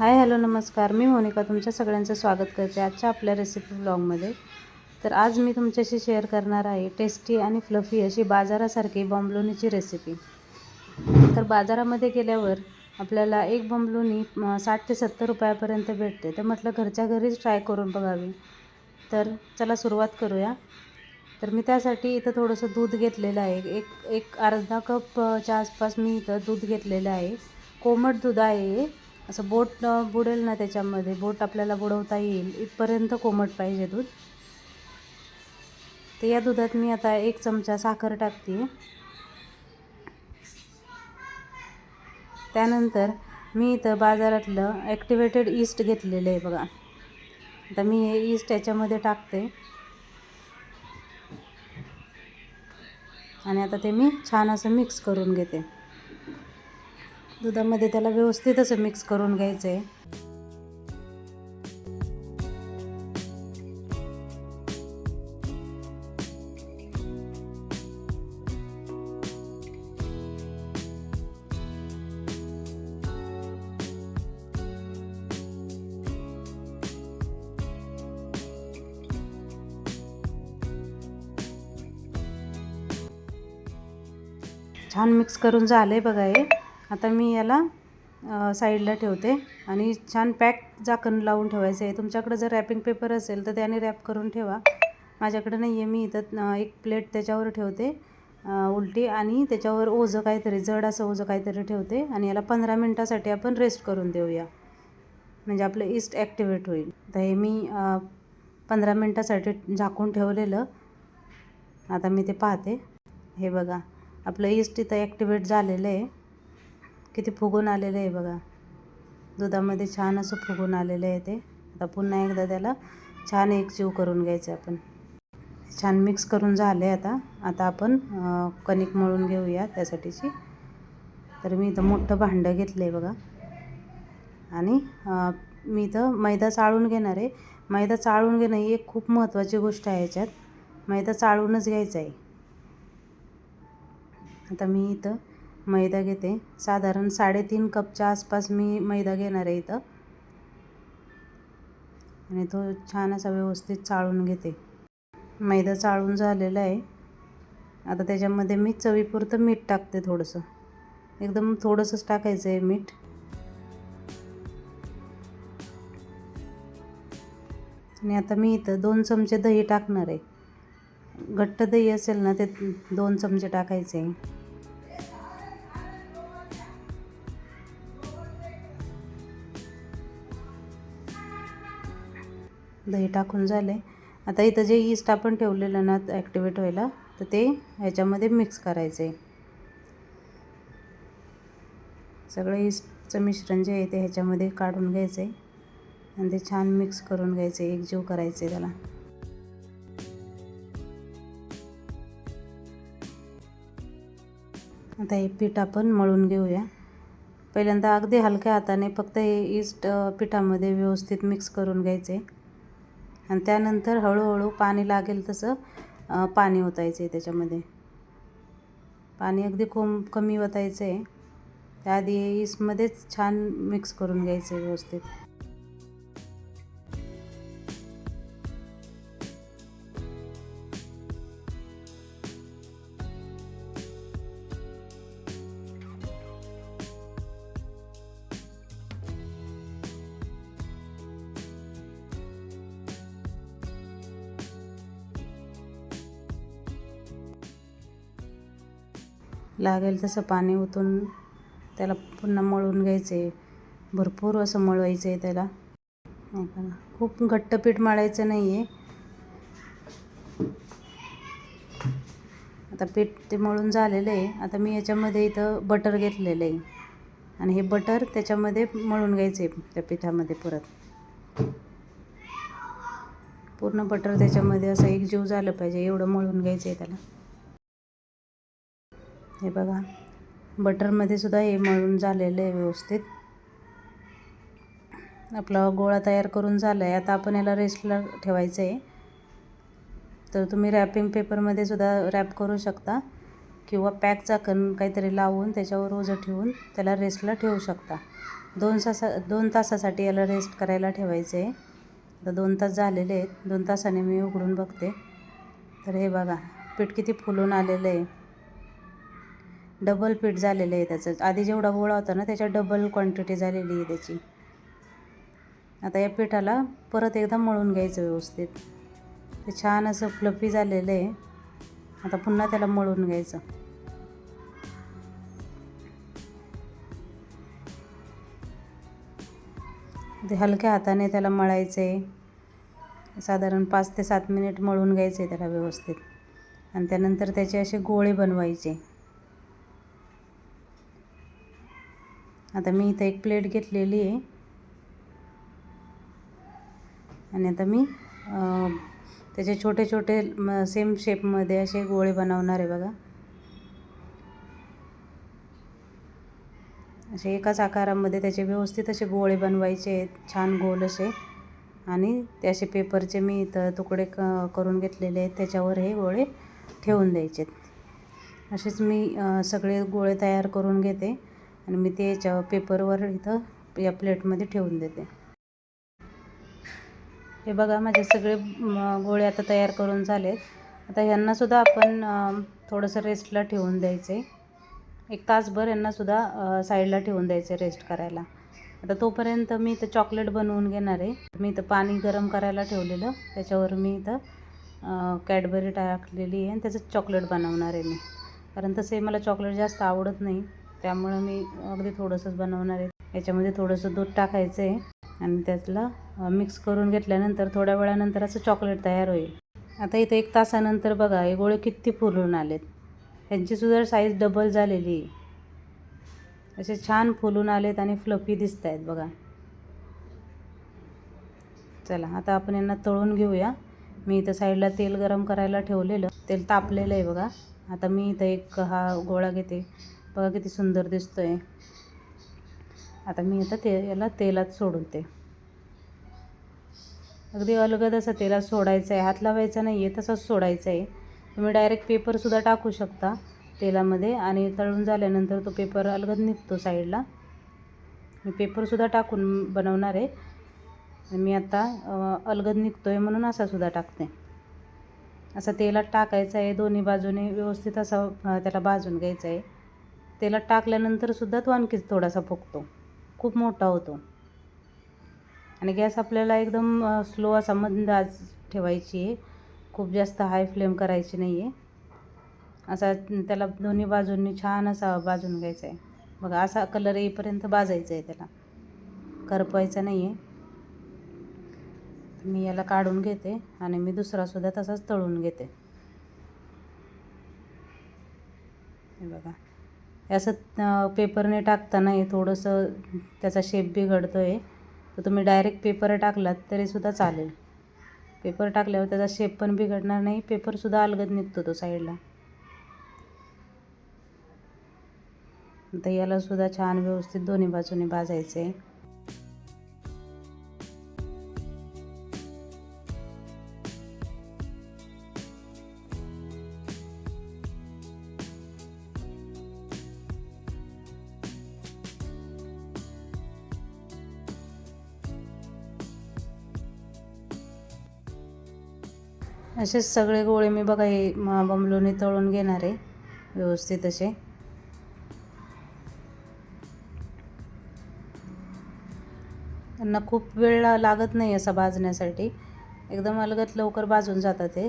Hi hello नमस्कार. मी मोनिका तुमच्या सगळ्यांचं स्वागत करते आजच्या आपल्या रेसिपी ब्लॉगमध्ये तर आज मी तुमच्याशी शेअर करणार आहे टेस्टी आणि फ्लफी अशी बाजारासारखी बॉम्बलोनीची रेसिपी तर बाजारामध्ये गेल्यावर आपल्याला एक बॉम्बलोनी साठ ते सत्तर रुपयापर्यंत भेटते. तर म्हटलं घरच्या घरीच ट्राय करून बघावी. तर चला सुरुवात करूया. तर मी त्यासाठी इथं थोडंसं दूध घेतलेलं आहे. एक एक अर्धा कपच्या आसपास मी इथं दूध घेतलेलं आहे. कोमट दूध आहे असं बोट बुडेल ना त्याच्यामध्ये बोट आपल्याला बुडवता येईल इथपर्यंत कोमट पाहिजे दूध. तर या दुधात मी आता एक चमचा साखर टाकते. त्यानंतर मी इथं बाजारातलं ॲक्टिवेटेड ईस्ट घेतलेलं आहे बघा. आता मी हे ईस्ट याच्यामध्ये टाकते. आणि आता ते मी छान असं मिक्स करून घेते. दुधामध्ये त्याला व्यवस्थित असं मिक्स करून घ्यायचं आहे छान मिक्स करून झालं आहे बघा हे. आता मी याला साईडला ठेवते. आणि छान पॅक झाकण लावून ठेवायचं आहे. तुमच्याकडे जर रॅपिंग पेपर असेल तर त्याने रॅप करून ठेवा. माझ्याकडे नाही आहे मी इथं एक प्लेट त्याच्यावर ठेवते उलटी. आणि त्याच्यावर ओझं काहीतरी जड असं ओझं काहीतरी ठेवते. आणि याला पंधरा मिनटासाठी आपण रेस्ट करून देऊया. म्हणजे आपलं ईस्ट ॲक्टिवेट होईल. तर हे मी पंधरा मिनटासाठी झाकून ठेवलेलं. आता मी ते पाहते. हे बघा. आपलं ईस्ट इथं ॲक्टिवेट झालेलं आहे. किती फुगून आलेलं आहे बघा. दुधामध्ये छान असं फुगून आलेलं आहे ते. आता पुन्हा एकदा त्याला छान एकजीव करून घ्यायचं आपण. छान मिक्स करून झालं आहे आता. आता आपण कणिक मळून घेऊया त्यासाठीची. तर मी इथं मोठं भांडं घेतलं आहे बघा. आणि मी इथं मैदा चाळून घेणार आहे. मैदा चाळून घेणं ही एक खूप महत्त्वाची गोष्ट आहे याच्यात. मैदा चाळूनच घ्यायचा आहे. आता मी इथं मैदा घेते. साधारण साडेतीन कपच्या आसपास मी मैदा घेणार आहे इथं. आणि तो छान असा व्यवस्थित चाळून घेते. मैदा चाळून झालेला आहे. आता त्याच्यामध्ये मी चवीपुरतं मीठ टाकते थोडंसं. एकदम थोडंसंच टाकायचं आहे मीठ. आणि आता मी इथं दोन चमचे दही टाकणार आहे. घट्ट दही असेल ना ते दोन चमचे टाकायचे आहे. दही टाकून झाले. आता इथं जे ईस्ट आपण ठेवलेलं ना ॲक्टिवेट व्हायला तर ते ह्याच्यामध्ये मिक्स करायचं आहे सगळं ईस्टचं मिश्रण जे आहे ते ह्याच्यामध्ये काढून घ्यायचं आहे आणि ते छान मिक्स करून घ्यायचं आहे एकजीव करायचं आहे त्याला. आता हे पीठ आपण मळून घेऊया. पहिल्यांदा अगदी हलक्या हाताने फक्त हे ईस्ट पिठामध्ये व्यवस्थित मिक्स करून घ्यायचे आणि त्यानंतर हळूहळू पाणी लागेल तसं पाणी ओतायचं आहे त्याच्यामध्ये. पाणी अगदी खूप कमी ओतायचं आहे त्याआधी हे ईस्टमध्येच छान मिक्स करून घ्यायचं आहे व्यवस्थित. लागेल तसं पाणी ओतून त्याला पुन्हा मळून घ्यायचं. आहे भरपूर असं मळवायचं आहे त्याला. नाही का खूप घट्ट पीठ मळायचं नाही आहे आता पीठ ते मळून झालेलं आहे. आता मी याच्यामध्ये इथं बटर घेतलेलं आहे. आणि हे बटर त्याच्यामध्ये मळून घ्यायचं आहे त्या पिठामध्ये परत. पूर्ण बटर त्याच्यामध्ये असं एकजीव झालं पाहिजे एवढं मळून घ्यायचं आहे त्याला. हे बघा. बटरमध्ये सुद्धा हे मळून झालेलं आहे व्यवस्थित. आपला गोळा तयार करून झाला आहे आता आपण याला रेस्टला ठेवायचं आहे तर तुम्ही रॅपिंग पेपरमध्ये सुद्धा रॅप करू शकता. किंवा पॅक झाकण काहीतरी लावून त्याच्यावर ओझं ठेवून त्याला रेस्टला ठेवू शकता. दोन तासा दोन तासासाठी याला रेस्ट करायला ठेवायचं आहे आता दोन तास झालेले आहेत. दोन तासाने मी उघडून बघते. तर हे बघा. पीठ किती फुलून आलेलं आहे. डबल पीठ झालेलं आहे त्याचं. आधी जेवढा गोळा होता ना त्याच्या डबल क्वांटिटी झालेली आहे त्याची. आता या पिठाला परत एकदा मळून घ्यायचं व्यवस्थित. ते छान असं फ्लफी झालेलं आहे. आता पुन्हा त्याला मळून घ्यायचं. ते हलक्या हाताने त्याला मळायचं आहे साधारण पाच ते सात मिनिट मळून घ्यायचे त्याला व्यवस्थित. आणि त्यानंतर त्याचे असे गोळे बनवायचे. आता मी इथं एक प्लेट घेतलेली आहे. आणि आता मी त्याचे छोटे छोटे सेम शेपमध्ये असे गोळे बनवणार आहे बघा. असे एकाच आकारामध्ये त्याचे व्यवस्थित असे गोळे बनवायचे आहेत. छान गोल असे. आणि ते असे पेपरचे मी इथं तुकडे क करून घेतलेले आहेत. त्याच्यावर हे गोळे ठेवून द्यायचे आहेत. असेच मी सगळे गोळे तयार करून घेते. आणि मी ते याच्या पेपरवर इथं या प्लेटमध्ये ठेवून देते. हे बघा माझे सगळे गोळे आता तयार करून झालेत. आता ह्यांनासुद्धा आपण थोडंसं रेस्टला ठेवून द्यायचं आहे एक तासभर यांनासुद्धा साईडला ठेवून द्यायचं रेस्ट करायला. आता तोपर्यंत मी इथं चॉकलेट बनवून घेणार आहे. मी इथं पाणी गरम करायला ठेवलेलं. त्याच्यावर मी इथं कॅडबरी टाकलेली आहे आणि त्याचं चॉकलेट बनवणार आहे मी. कारण तसे मला चॉकलेट जास्त आवडत नाही. त्यामुळं मी अगदी थोडंसंच बनवणार आहे. याच्यामध्ये थोडंसं दूध टाकायचं आहे आणि त्यातलं मिक्स करून घेतल्यानंतर थोड्या वेळानंतर असं चॉकलेट तयार होईल. आता इथं एक तासानंतर बघा हे गोळे किती फुलून आलेत. ह्यांचीसुद्धा साईज डबल झालेली असे छान फुलून आलेत आणि फ्लफी दिसत आहेत बघा. चला आता आपण यांना तळून घेऊया. मी इथं साईडला तेल गरम करायला ठेवलेलं. तेल तापलेलं आहे बघा. आता मी इथं एक हा गोळा घेते. बघा किती सुंदर दिसतो आहे आता मी आता ते याला तेलात सोडून ते. अगदी अलगद असं तेलात सोडायचं आहे हात लावायचा नाही आहे तसंच सोडायचं आहे तुम्ही डायरेक्ट पेपरसुद्धा टाकू शकता तेलामध्ये आणि तळून झाल्यानंतर तो पेपर अलगद निघतो साईडला मी पेपरसुद्धा टाकून बनवणार आहे. मी आता अलगद निघतो आहे म्हणून असासुद्धा टाकते. असं तेलात टाकायचं आहे दोन्ही बाजूने व्यवस्थित असा त्याला भाजून घ्यायचं आहे. तेलात टाकल्यानंतरसुद्धा तो आणखीच थोडासा फुगतो. खूप मोठा होतो. आणि गॅस आपल्याला एकदम स्लो असा मंद आज ठेवायची आहे. खूप जास्त हाय फ्लेम करायची नाही आहे असा त्याला दोन्ही बाजूंनी छान असा बाजून घ्यायचा आहे. बघा असा कलर येईपर्यंत भाजायचा आहे त्याला. करपवायचा नाही आहे मी याला काढून घेते आणि मी दुसरासुद्धा तसाच तळून घेते. हे बघा. असं पेपरने टाकताना हे थोडंसं त्याचा शेप बिघडतो आहे तर तुम्ही डायरेक्ट पेपर टाकलात तरीसुद्धा चालेल. पेपर टाकल्यावर त्याचा शेप पण बिघडणार नाही. पेपरसुद्धा अलगद निघतो तो साईडला तर यालासुद्धा छान व्यवस्थित दोन्ही बाजूने भाजायचं आहे असेच सगळे गोळे मी बघा हे बंबलोने तळून घेणार आहे व्यवस्थित असे. त्यांना खूप वेळ लागत नाही असं भाजण्यासाठी. एकदम अलगत लवकर भाजून जातात ते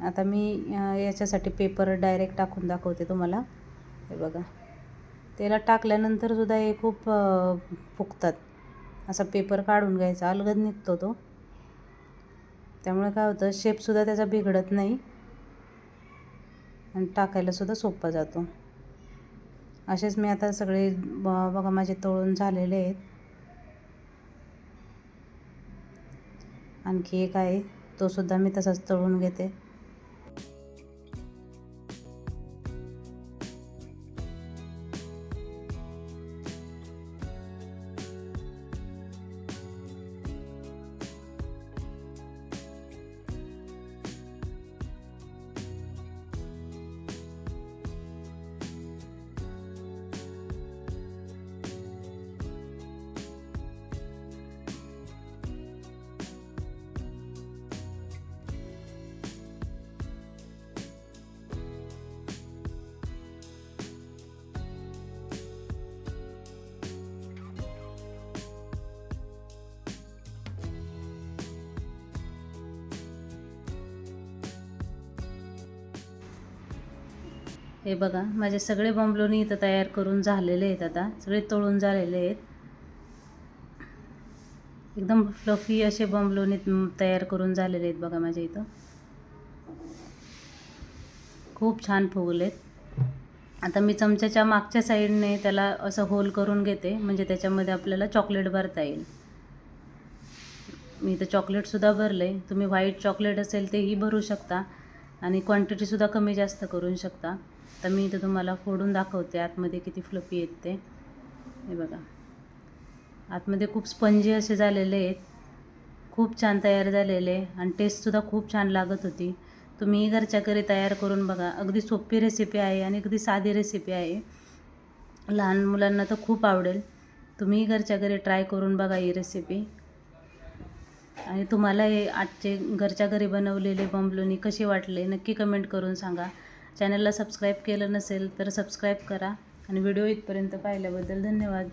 आता मी याच्यासाठी पेपर डायरेक्ट टाकून दाखवते तुम्हाला. हे बघा. तेलात टाकल्यानंतरसुद्धा हे खूप फुगतात. असा पेपर काढून घ्यायचा. अलगद निघतो तो. त्यामुळे काय होतं शेपसुद्धा त्याचा बिघडत नाही. आणि टाकायलासुद्धा सोपा जातो. असेच मी आता सगळे बघा माझे तळून झालेले आहेत. आणखी एक आहे तोसुद्धा मी तसाच तळून घेते. हे बघा माझे सगळे बॉम्बलोनी इथं तयार करून झालेले आहेत आता. सगळे तळून झालेले आहेत. एकदम फ्लफी असे बॉम्बलोनी तयार करून झालेले आहेत बघा माझ्या इथं. खूप छान फुगलेत आता मी चमच्याच्या मागच्या साईडने त्याला असं होल करून घेते म्हणजे त्याच्यामध्ये आपल्याला चॉकलेट भरता येईल. मी इथं चॉकलेटसुद्धा भरले तुम्ही व्हाईट चॉकलेट असेल तेही भरू शकता आणि क्वांटिटीसुद्धा कमी जास्त करू शकता. तर मी इथं तुम्हाला फोडून दाखवते आतमध्ये किती फ्लपी आहेत ते. हे बघा. आतमध्ये खूप स्पंजी असे झालेले आहेत. खूप छान तयार झालेले आणि टेस्टसुद्धा खूप छान लागत होती. तुम्ही घरच्या घरी तयार करून बघा. अगदी सोपी रेसिपी आहे आणि अगदी साधी रेसिपी आहे. लहान मुलांना तर खूप आवडेल. तुम्ही घरच्या घरी ट्राय करून बघा ही रेसिपी आणि तुम्हाला हे आजचे घरच्या घरी बनवलेले बॉम्बलोनी कसे वाटले नक्की कमेंट करून सांगा. चॅनलला सबस्क्राईब केलं नसेल तर सबस्क्राईब करा आणि व्हिडिओ इथपर्यंत पाहिल्याबद्दल धन्यवाद.